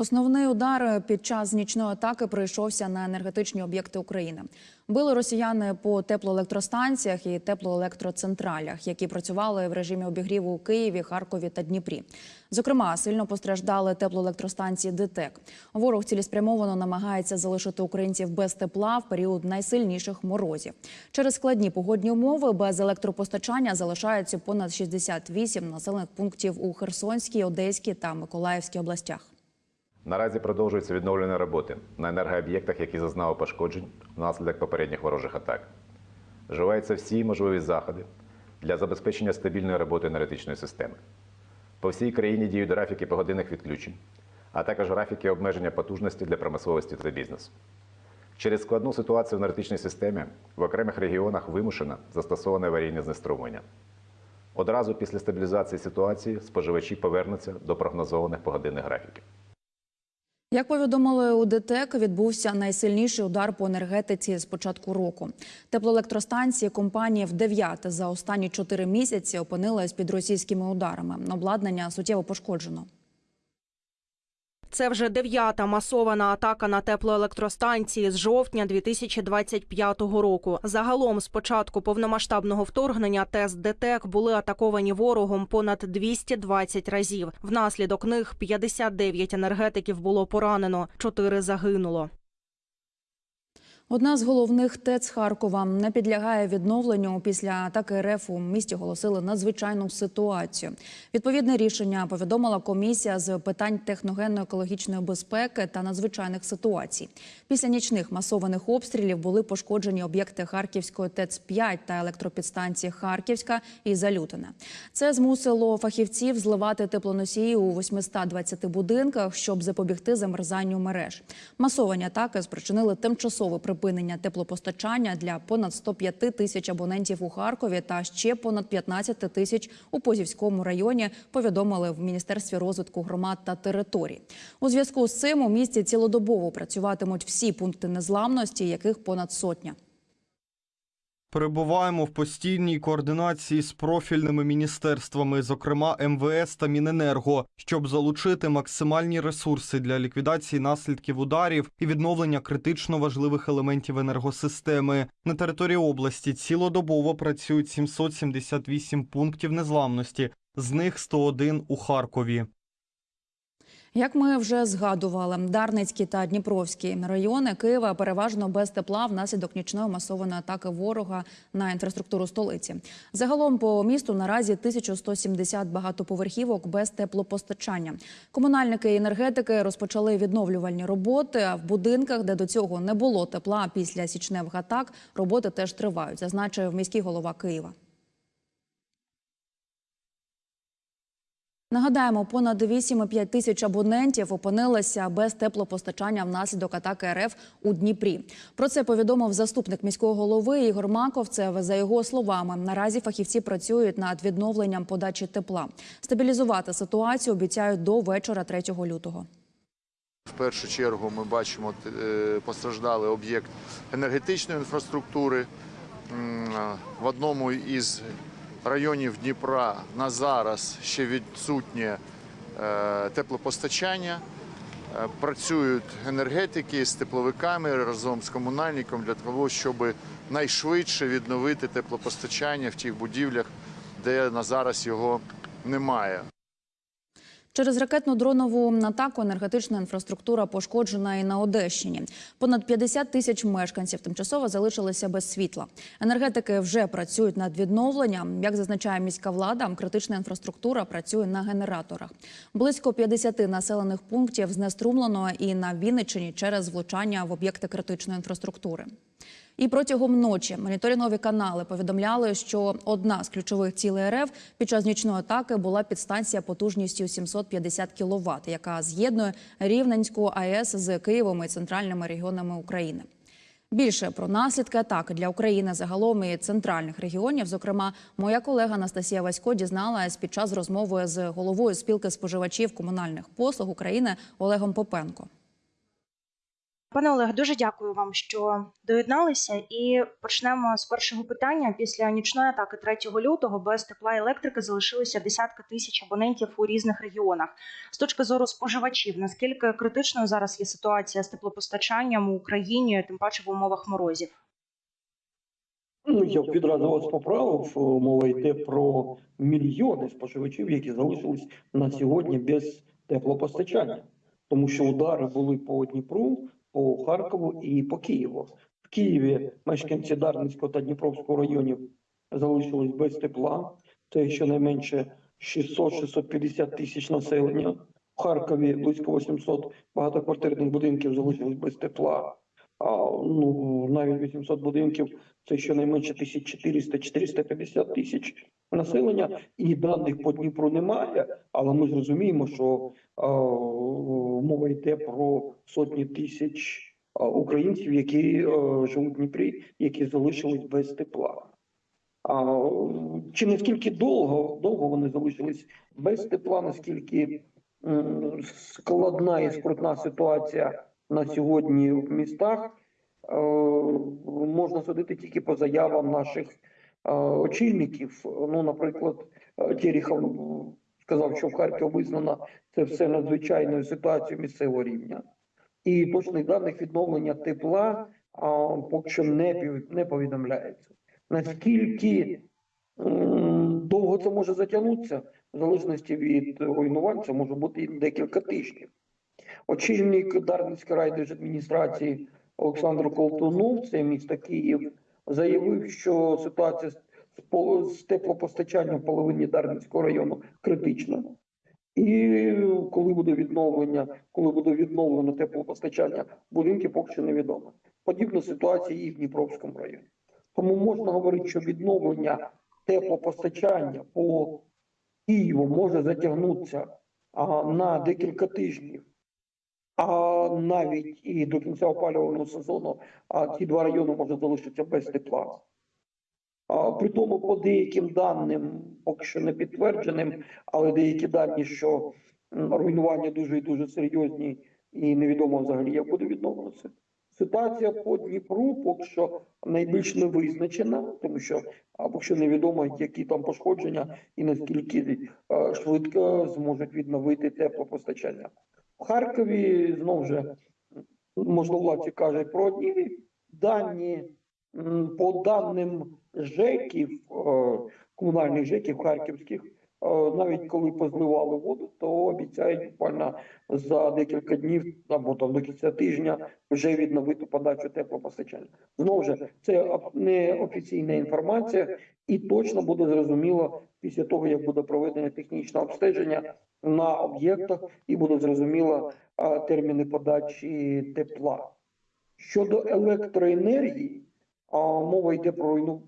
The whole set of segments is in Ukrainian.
Основний удар під час нічної атаки прийшовся на енергетичні об'єкти України. Били росіяни по теплоелектростанціях і теплоелектроцентралях, які працювали в режимі обігріву у Києві, Харкові та Дніпрі. Зокрема, сильно постраждали теплоелектростанції ДТЕК. Ворог цілеспрямовано намагається залишити українців без тепла в період найсильніших морозів. Через складні погодні умови без електропостачання залишаються понад 68 населених пунктів у Херсонській, Одеській та Миколаївській областях. Наразі продовжуються відновлені роботи на енергооб'єктах, які зазнали пошкоджень внаслідок попередніх ворожих атак. Вживаються всі можливі заходи для забезпечення стабільної роботи енергетичної системи. По всій країні діють графіки погодинних відключень, а також графіки обмеження потужності для промисловості та бізнесу. Через складну ситуацію в енергетичній системі в окремих регіонах вимушено застосоване аварійне знеструмлення. Одразу після стабілізації ситуації споживачі повернуться до прогнозованих погодинних графіків. Як повідомили у ДТЕК, відбувся найсильніший удар по енергетиці з початку року. Теплоелектростанції компанії в дев'яте за останні чотири місяці опинились під російськими ударами. Обладнання суттєво пошкоджено. Це вже дев'ята масована атака на теплоелектростанції з жовтня 2025 року. Загалом, з початку повномасштабного вторгнення, ТЕС ДТЕК були атаковані ворогом понад 220 разів. Внаслідок них 59 енергетиків було поранено, 4 загинуло. Одна з головних ТЕЦ Харкова не підлягає відновленню. Після атаки РФ у місті оголосили надзвичайну ситуацію. Відповідне рішення повідомила комісія з питань техногенно-екологічної безпеки та надзвичайних ситуацій. Після нічних масованих обстрілів були пошкоджені об'єкти Харківської ТЕЦ 5 та електропідстанції Харківська і Залютине. Це змусило фахівців зливати теплоносії у 820 будинках, щоб запобігти замерзанню мереж. Масовані атаки спричинили тимчасове припинення теплопостачання для понад 105 тисяч абонентів у Харкові та ще понад 15 тисяч у Позівському районі. Повідомили в міністерстві розвитку громад та територій. У зв'язку з цим у місті цілодобово працюватимуть всі пункти незламності, яких понад сотня. Перебуваємо в постійній координації з профільними міністерствами, зокрема МВС та Міненерго, щоб залучити максимальні ресурси для ліквідації наслідків ударів і відновлення критично важливих елементів енергосистеми. На території області цілодобово працюють 778 пунктів незламності, з них 101 у Харкові. Як ми вже згадували, Дарницький та Дніпровський райони Києва переважно без тепла внаслідок нічної масованої атаки ворога на інфраструктуру столиці. Загалом по місту наразі 1170 багатоповерхівок без теплопостачання. Комунальники і енергетики розпочали відновлювальні роботи. В будинках, де до цього не було тепла після січневих атак, роботи теж тривають, зазначив міський голова Києва. Нагадаємо, понад 8,5 тисяч абонентів опинилися без теплопостачання внаслідок атаки РФ у Дніпрі. Про це повідомив заступник міського голови Ігор Маковцев. За його словами, наразі фахівці працюють над відновленням подачі тепла. Стабілізувати ситуацію обіцяють до вечора 3 лютого. В першу чергу ми бачимо е, постраждалий об'єкт енергетичної інфраструктури. В одному із районів Дніпра на зараз ще відсутнє е, теплопостачання. Е, Працюють енергетики з тепловиками разом з комунальником для того, щоб найшвидше відновити теплопостачання в тих будівлях, де на зараз його немає. Через ракетну дронову атаку енергетична інфраструктура пошкоджена і на Одещині. Понад 50 тисяч мешканців тимчасово залишилися без світла. Енергетики вже працюють над відновленням. Як зазначає міська влада, критична інфраструктура працює на генераторах. Близько 50 населених пунктів знеструмлено і на Вінниччині через влучання в об'єкти критичної інфраструктури. І протягом ночі моніторингові канали повідомляли, що одна з ключових цілей РФ під час нічної атаки була підстанція потужністю 750 кВт, яка з'єднує Рівненську АЕС з Києвом і центральними регіонами України. Більше про наслідки атаки для України загалом і центральних регіонів. Зокрема, моя колега Анастасія Васько дізналась під час розмови з головою спілки споживачів комунальних послуг України Олегом Попенко. Пане Олег, дуже дякую вам, що доєдналися. І почнемо з першого питання. Після нічної атаки 3 лютого без тепла і електрики залишилися десятки тисяч абонентів у різних регіонах. З точки зору споживачів, наскільки критичною зараз є ситуація з теплопостачанням у Україні, тим паче в умовах морозів? Ну, я б відразу вас поправив. Мова йде про мільйони споживачів, які залишились на сьогодні без теплопостачання, тому що удари були по Дніпру, по Харкову і по Києву. В Києві мешканці Дарницького та Дніпровського районів залишились без тепла. Це щонайменше 600-650 тисяч населення. В Харкові близько 800 багатоквартирних будинків залишились без тепла. А, ну, навіть 800 будинків це щонайменше 1400-450 тисяч населення, і даних по Дніпру немає. Але ми ж розуміємо, що мова йде про сотні тисяч українців, які живуть в Дніпрі, які залишились без тепла. А, чи наскільки довго, довго вони залишились без тепла, наскільки складна і скрутна ситуація на сьогодні в містах, можна судити тільки по заявам наших очільників. Ну, наприклад, Терехов сказав, що в Харкові визнано це все надзвичайною ситуацією місцевого рівня. І точних даних відновлення тепла поки що не, не повідомляється. Наскільки довго це може затягнутися, в залежності від руйнувань, це може бути декілька тижнів. Очільник Дарницької райдержадміністрації Олександр Колтунов, це місто Київ, заявив, що ситуація з, з по- з теплопостачанням в половині Дарницького району критична. І коли буде відновлення, коли буде відновлено теплопостачання будинків, поки що невідомо. Подібна ситуація і в Дніпровському районі. Тому можна говорити, що відновлення теплопостачання по Києву може затягнутися а, на декілька тижнів, а навіть і до кінця опалювального сезону а, ці два райони можуть залишитися без тепла. А, при тому, по деяким даним, поки що не підтвердженим, але деякі дані, що руйнування дуже і дуже серйозні, і невідомо взагалі, як буде відновлено Ситуація по Дніпру поки що найбільш не визначена, тому що поки що невідомо, які там пошкодження і наскільки е, швидко зможуть відновити теплопостачання. В Харкові знову ж можновладці кажуть про одні дані по даним ЖЕКів, е, комунальних ЖЕКів харківських. Навіть коли позливали воду, то обіцяють буквально за декілька днів або там до кінця тижня вже відновити подачу теплопостачання. Знову ж це не офіційна інформація, і точно буде зрозуміло після того, як буде проведено технічне обстеження на об'єктах, і буде зрозуміло терміни подачі тепла. Щодо електроенергії, а, мова йде про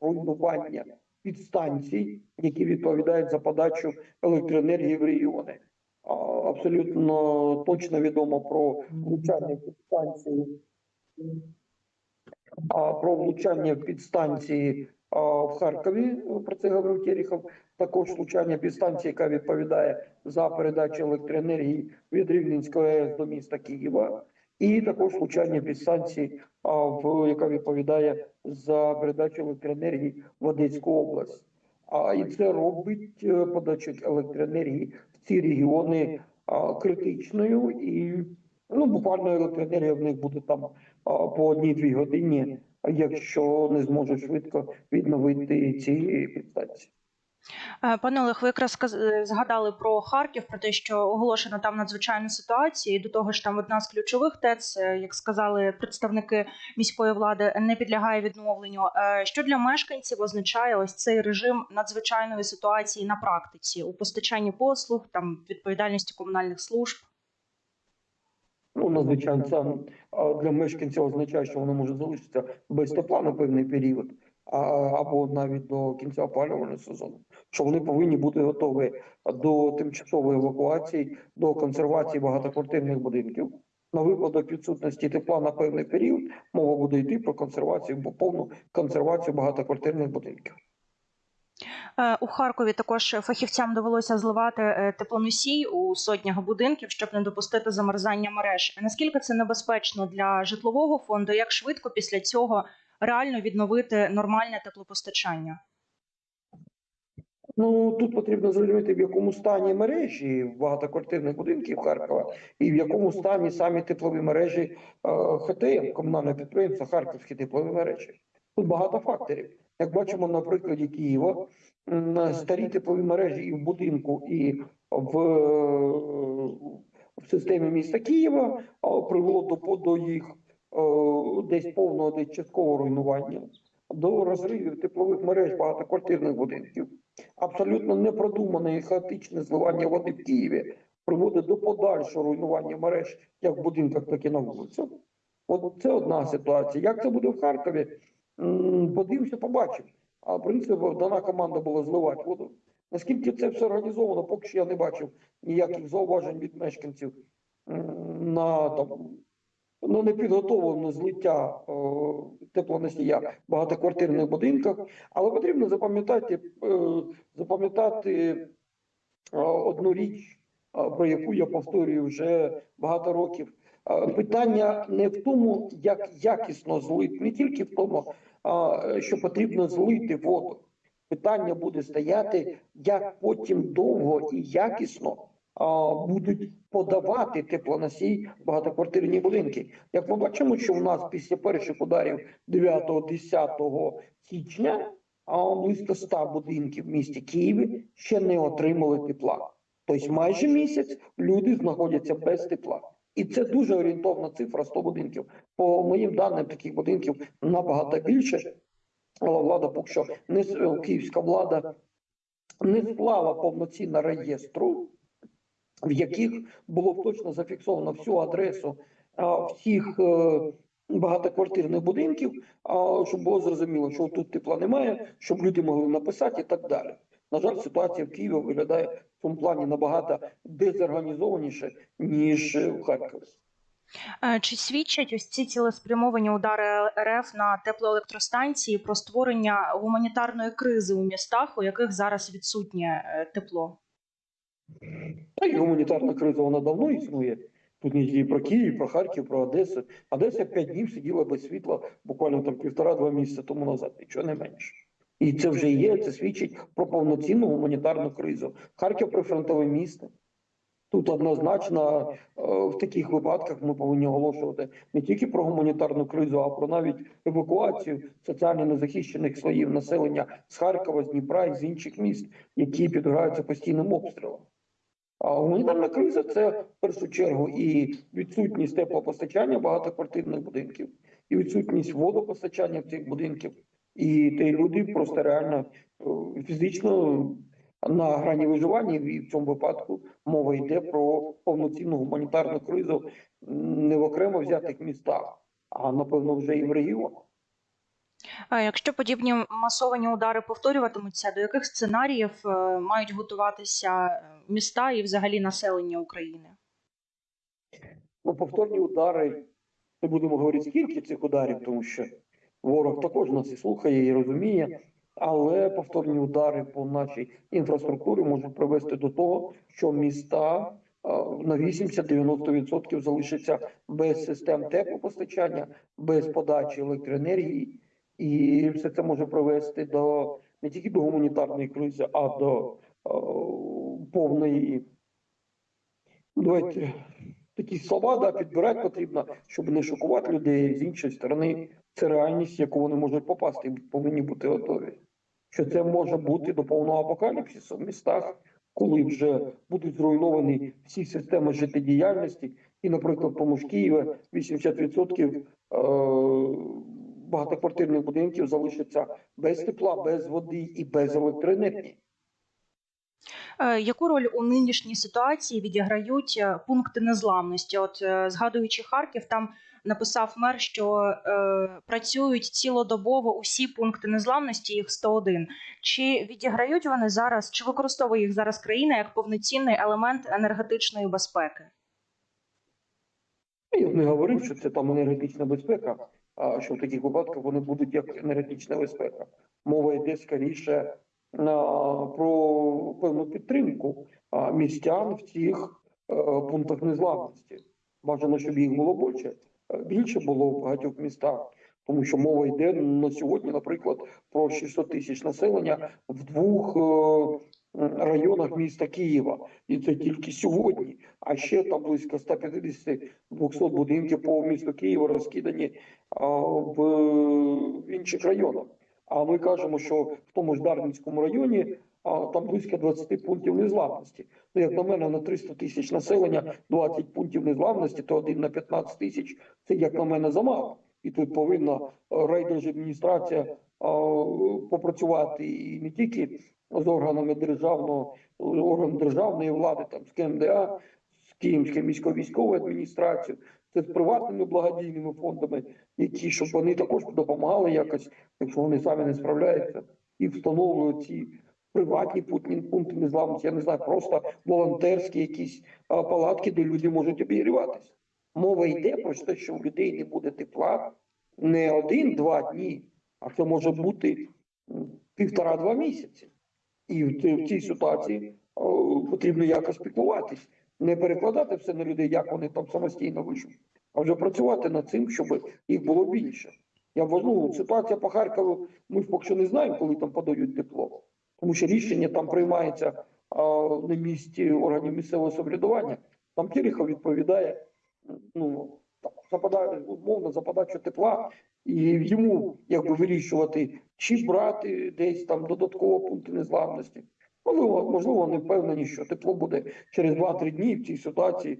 руйнування підстанцій, які відповідають за подачу електроенергії в регіони. Абсолютно точно відомо про влучання підстанції про влучання підстанції в Харкові. Про це говорив Терехов. Також влучання підстанції, яка відповідає за передачу електроенергії від Рівненської АЕС до міста Києва, і також влучання підстанції, в яка відповідає за передачу електроенергії в Одеську область. А і це робить е, подачу електроенергії в ці регіони критичною і ну буквально електроенергія в них буде там по одній-дві годині, якщо не зможуть швидко відновити ці підстанції. Е, Пане Олег, ви якраз е, згадали про Харків, про те, що оголошена там надзвичайна ситуація, і до того ж там одна з ключових ТЕЦ, е, як сказали представники міської влади, не підлягає відновленню. Що для мешканців означає ось цей режим надзвичайної ситуації на практиці у постачанні послуг, там відповідальності комунальних служб? Ну, надзвичайно, це для мешканців означає, що вони можуть залишитися без тепла на певний період, або навіть до кінця опалювального сезону. Що вони повинні бути готові до тимчасової евакуації, до консервації багатоквартирних будинків. На випадок відсутності тепла на певний період мова буде йти про консервацію, бо повну консервацію багатоквартирних будинків. Е, У Харкові також фахівцям довелося зливати е, теплоносій у сотнях будинків, щоб не допустити замерзання мереж. Наскільки це небезпечно для житлового фонду? Як швидко після цього реально відновити нормальне теплопостачання? Ну тут потрібно зрозуміти, в якому стані мережі багатоквартирних будинків Харкова, і в якому стані самі теплові мережі е, ХТМ, комунальне підприємство Харківські теплові мережі. Тут багато факторів. Як бачимо на прикладі Києва, старі теплові мережі і в будинку, і в, е, в системі міста Києва привело до, до їх десь повного, десь часткового руйнування, до розривів теплових мереж багатоквартирних будинків абсолютно непродумане і хаотичне зливання води в Києві приводить до подальшого руйнування мереж як в будинках, так і на вулицях. От це одна ситуація. Як це буде в Харкові? Подивимося, побачимо. А в принципі, дана команда була зливати воду. Наскільки це все організовано, поки що я не бачив ніяких зауважень від мешканців на там на непідготовлене злиття е, теплоносія в багатоквартирних будинках. Але потрібно запам'ятати, е, запам'ятати е, одну річ, про яку я повторюю вже багато років. Питання не в тому, як якісно злити, не тільки в тому, що потрібно злити воду. Питання буде стояти, як потім довго і якісно будуть подавати теплоносій багатоквартирні будинки. Як ми бачимо, що в нас після перших ударів 9-10 січня близько 100 будинків в місті Києві ще не отримали тепла. Тобто майже місяць люди знаходяться без тепла. І це дуже орієнтовна цифра 100 будинків. По моїм даним, таких будинків набагато більше. Але влада поки що не київська влада не склала повноцінно реєстру, в яких було точно зафіксовано всю адресу всіх е, багатоквартирних будинків, щоб було зрозуміло, що тут тепла немає, щоб люди могли написати і так далі. На жаль, ситуація в Києві виглядає в цьому плані набагато дезорганізованіше, ніж в Харкові. Е, Чи свідчать ось ці цілеспрямовані удари РФ на теплоелектростанції про створення гуманітарної кризи у містах, у яких зараз відсутнє е, тепло? Та й гуманітарна криза вона давно існує. Тут не і про Київ, про Харків, про Одесу. Одеса п'ять днів сиділа без світла буквально там півтора-два місяці тому назад, нічого не менше. І це вже є, це свідчить про повноцінну гуманітарну кризу. Харків прифронтове місто. Тут однозначно е, в таких випадках ми повинні оголошувати не тільки про гуманітарну кризу, а про навіть евакуацію соціально незахищених слоїв населення з Харкова, з Дніпра і з інших міст, які підвергаються постійним обстрілам. А гуманітарна криза це в першу чергу і відсутність теплопостачання багатоквартирних будинків, і відсутність водопостачання в цих будинків. І ті люди просто реально е, фізично на грані виживання, і в цьому випадку мова йде про повноцінну гуманітарну кризу не в окремо взятих містах, а напевно вже і в регіонах. А якщо подібні масовані удари повторюватимуться, до яких сценаріїв е, мають готуватися е, міста і взагалі населення України? Ну, повторні удари, не будемо говорити, скільки цих ударів, тому що ворог також нас і слухає, і розуміє. Але повторні удари по нашій інфраструктурі можуть привести до того, що міста е, на 80-90% залишаться без систем теплопостачання, без подачі електроенергії, і все це може привести до не тільки до гуманітарної кризи, а до е, повної давайте такі слова да, підбирати потрібно, щоб не шокувати людей. З іншої сторони, це реальність, яку вони можуть попасти, повинні бути готові. Що це може бути до повного апокаліпсису в містах, коли вже будуть зруйновані всі системи життєдіяльності, і, наприклад, тому ж Києві 80% е, багатоквартирних будинків залишаться без тепла, без води і без електроенергії. Е, Яку роль у нинішній ситуації відіграють е, пункти незламності? От е, згадуючи Харків, там написав мер, що е, працюють цілодобово усі пункти незламності, їх 101. Чи відіграють вони зараз, чи використовує їх зараз країна як повноцінний елемент енергетичної безпеки? Я не говорив, що це там енергетична безпека, що в таких випадках вони будуть як енергетична безпека. Мова йде скоріше про певну підтримку містян в цих е, пунктах незламності. Бажано, щоб їх було більше, е, більше було в багатьох містах. Тому що мова йде на сьогодні, наприклад, про 600 тисяч населення в двох е, районах міста Києва, і це тільки сьогодні. А ще там близько 150-200 будинків по місту Києва розкидані а, в, в інших районах. А ми кажемо, що в тому ж Дарницькому районі а, там близько 20 пунктів незламності. Ну, як на мене, на 300 тисяч населення 20 пунктів незламності, то один на 15 тисяч це як на мене замало. І тут повинна райдержадміністрація а, попрацювати і не тільки з органами державного орган державної влади, там з КМДА, з Київською міською військовою адміністрацією, це з приватними благодійними фондами, які щоб вони також допомагали якось, якщо вони самі не справляються, і встановлюють ці приватні пункти, пункти незламності. Я не знаю, просто волонтерські якісь палатки, де люди можуть обігріватися. Мова йде про те, що у людей не буде тепла не один-два дні, а це може бути півтора-два місяці. І в цій- ситуації потрібно якось піклуватись, не перекладати все на людей, як вони там самостійно виживуть, а вже працювати над цим, щоб їх було більше. Я вважаю, ну, ситуація по Харкову, ми ж поки що не знаємо, коли там подають тепло, тому що рішення там приймається на місці органів місцевого самоврядування. Там Терехов відповідає, ну западає умовно за подачу тепла, і йому якби вирішувати, чи брати десь там додатково пункти незламності. Можливо, можливо, вони впевнені, що тепло буде через 2-3 дні в цій ситуації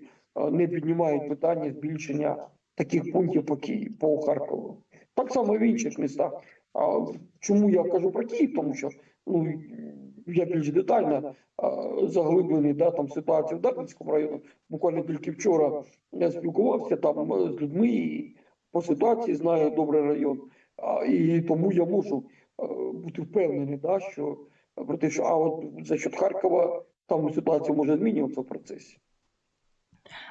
не піднімають питання збільшення таких пунктів по Києву, по Харкову. Так само і в інших містах. А чому я кажу про Київ? Тому що ну я більш детально заглиблений да, там ситуацію в Дарницькому районі. Буквально тільки вчора я спілкувався там е, з людьми і по ситуації знаю добре район. І тому я можу е, бути впевнений, да, що про те, що а от за счет Харкова там ситуація може змінюватися в процесі.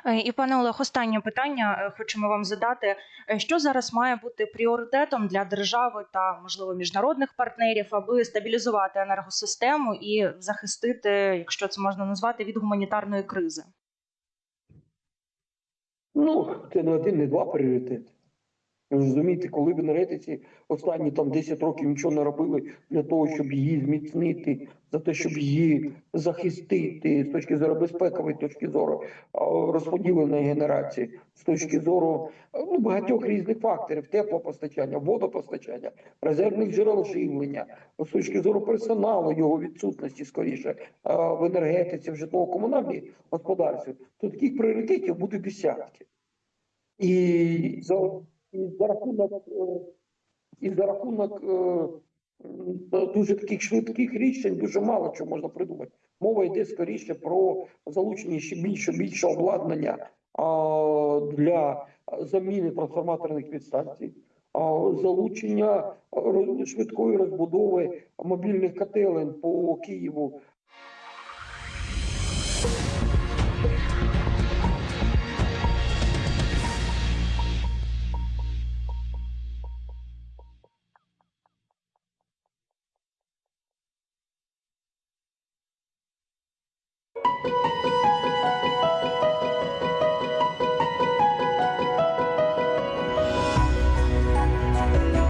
Е, І пане Олег, останнє питання е, хочемо вам задати. Е, Що зараз має бути пріоритетом для держави та можливо міжнародних партнерів, аби стабілізувати енергосистему і захистити, якщо це можна назвати, від гуманітарної кризи? Ну, це не один, не два пріоритети. Розумієте, коли в енергетиці останні там 10 років нічого не робили для того, щоб її зміцнити, за те, щоб її захистити з точки зору безпекової точки зору розподіленої генерації, з точки зору ну, багатьох різних факторів: теплопостачання, водопостачання, резервних джерел живлення, з точки зору персоналу, його відсутності скоріше в енергетиці, в житлово-комунальній господарстві, то таких пріоритетів буде десятки. І за, і за рахунок, е, і за рахунок е, дуже таких швидких рішень дуже мало чого можна придумати. Мова йде скоріше про залучення ще більше більше обладнання для заміни трансформаторних підстанцій, залучення швидкої розбудови мобільних котелень по Києву